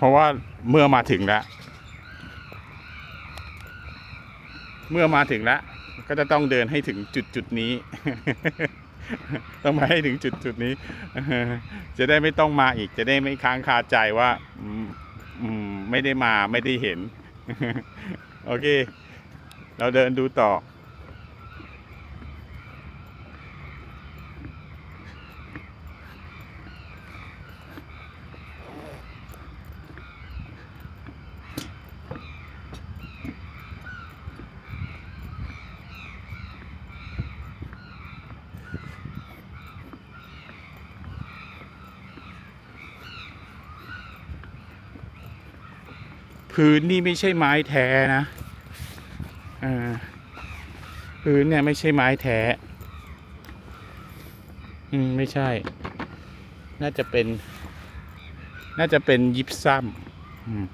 เพราะว่าเมื่อมาถึงแล้ว เมื่อมาถึงแล้ว ก็จะต้องเดินให้ถึงจุดจุดนี้ ต้องมาให้ถึงจุดจุดนี้ จะได้ไม่ต้องมาอีก จะได้ไม่ค้างคาใจว่าไม่ได้มาไม่ได้เห็น โอเค เราเดินดูต่อ พื้นนี่ไม่ใช่ไม้แท้นะอ่าพื้นเนี่ยไม่ใช่ไม้แท้ อืม ไม่ใช่ น่าจะเป็น น่าจะเป็นยิปซัมอืม